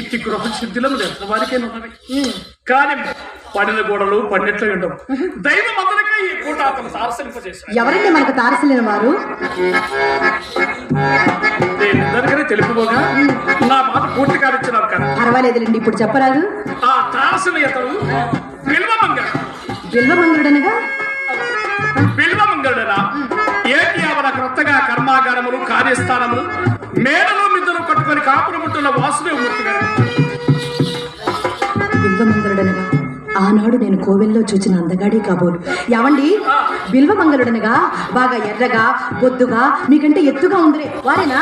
ఇట్టి గృహ సిద్ధిలను ఎంత వారికే ఉన్నవి కానీ పడిన గోడలు పన్నెట్లు ఉండవు. దైవం అందరికీ ఈ పూట అతను సారసింపజేశాడు ఎవరండి మనకు తారసలేని వారు? నేను అందరికీ తెలుపుకోగా నా మాట పూర్తి కానిచ్చినావు కదా. పర్వాలేదులేండి ఇప్పుడు చెప్పరాదు. ఆ తారసిన ఇతడు బిల్వమంగళ బిల్వమంగుడనగా బిల్వమంగళరా ఏటి అవన క్రొత్తగా కర్మాగారములు కార్యస్థానములు మేడలు మిద్దలు కట్టుకొని కాపురం ఉంటున్న వాసుదేవమూర్తి గారు బిల్వమంగళుడనగా ఆనాడు నేను కోవెల్లో చూచిన అందగాడి కాబోలు. ఏవండి బిల్వమంగళుడనగా బాగా ఎర్రగా బొద్దుగా మీకంటే ఎత్తుగా ఉందిరే వారేనా.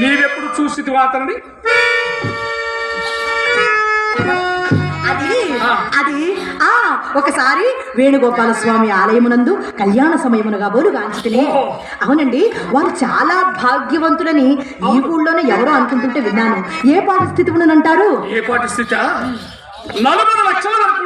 నీవెప్పుడు చూసి అతన్ని? అది ఆ ఒకసారి వేణుగోపాల స్వామి ఆలయమునందు కళ్యాణ సమయమునగా బోలు గాంచితిని. ఓహో. అవునండి వారు చాలా భాగ్యవంతులని ఈ ఊళ్ళోనే ఎవరో అనుకుంటుంటే విన్నాను. ఏ పరిస్థితి అంటారు? ఏ పాటి స్థితి నలభై లక్షల. వరకు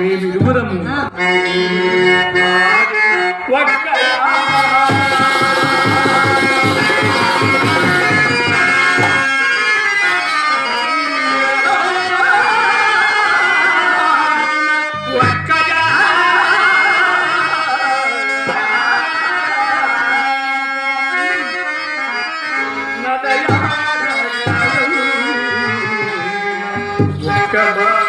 మేమిరువురము Come on.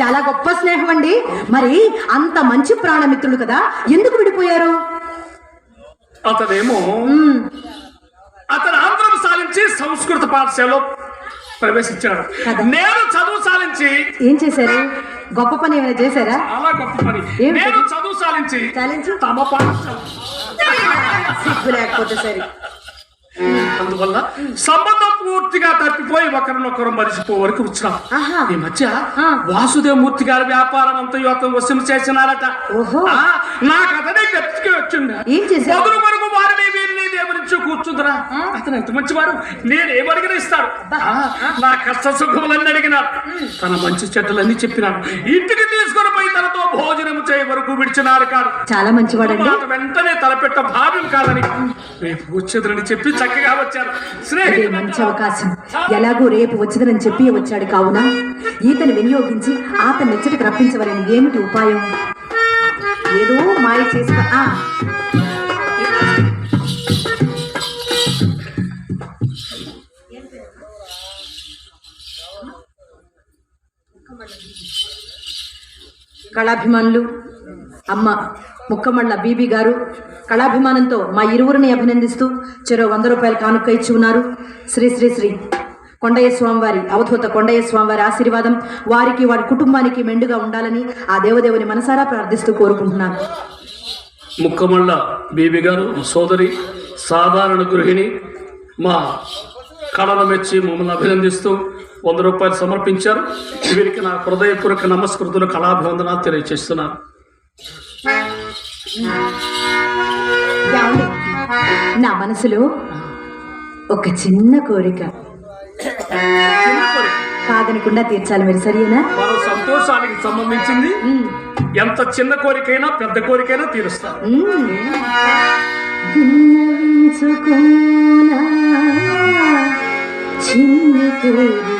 చాలా గొప్ప స్నేహం అండి మరి అంత మంచి ప్రాణమిత్రులు కదా ఎందుకు విడిపోయారు? అతనేమో. అతను ఆంధ్రం సాధించి సంస్కృత పాఠశాలలో ప్రవేశించాడు. నేను చదువు సాధించి ఏం చేశారు? గొప్ప పని ఏమైనా చేశారా? చాలా గొప్ప పని. నేను? చదువు? సాధించి చాలించు తమ పాఠశాల. లేకపోతే సరే. అందువల్ల సంబంధం పూర్తిగా తప్పిపోయి ఒకరినొకరు మరిచిపో వరకు వచ్చినాం. ఈ మధ్య ఆ. వాసుదేవ మూర్తి గారి వ్యాపారం అంతా యువత వశం చేసినారట. నాకు అతనే గట్టిగా వచ్చింది? మొదలు వరకు వారిని వీరిని దేవురించి కూర్చుందిరా. అతను ఎంత మంచివాడు? నేను ఏమడిగినా ఇస్తాడు. నా కష్ట సుఖములన్నీ అడిగినాడు తన మంచి చెడ్డలన్నీ చెప్పినాడు. ఇంటికి తీసుకొని పోయి వరకు విడిచినారు కాదు. చాలా మంచివాడండి. వెంటనే తలపెట్ట భావ్యం కాదని రేపు వచ్చేదని చెప్పి చక్కగా వచ్చారు. అదే స్నేహితులు మంచి అవకాశం. ఎలాగో రేపు వచ్చిందని చెప్పి వచ్చాడు కావున ఈతని వినియోగించి ఆతని నెచ్చటికి రప్పించవలని. ఏమిటి ఉపాయం? ఏదో మాయ చేసి ఆ, కళాభిమానులు అమ్మ ముక్కమళ్ళ బీబీ గారు కళాభిమానంతో మా ఇరువురిని అభినందిస్తూ చెరో వంద రూపాయలు కానుక ఇచ్చి ఉన్నారు. శ్రీ శ్రీ శ్రీ కొండయ్య స్వామివారి అవధూత కొండయ్య స్వామివారి ఆశీర్వాదం వారికి వారి కుటుంబానికి మెండుగా ఉండాలని ఆ దేవదేవుని మనసారా ప్రార్థిస్తూ కోరుకుంటున్నాను. ముక్కమళ్ళ బీబీ గారు సోదరి సాధారణ గృహిణి మా కళను మెచ్చి మమ్మల్ని అభినందిస్తూ వంద రూపాయలు సమర్పించారు. వీరికి నా హృదయపూర్వక నమస్కృతులు కళాభివందనాలు తెలియజేస్తున్నాను నా మనసులో ఒక చిన్న కోరిక. కాదనకుండా తీర్చాలి మీరు సరేనా? మన సంతోషానికి సంబంధించింది. ఎంత చిన్న కోరికైనా పెద్ద కోరికైనా తీరుస్తాను చిన్ని కోరిక.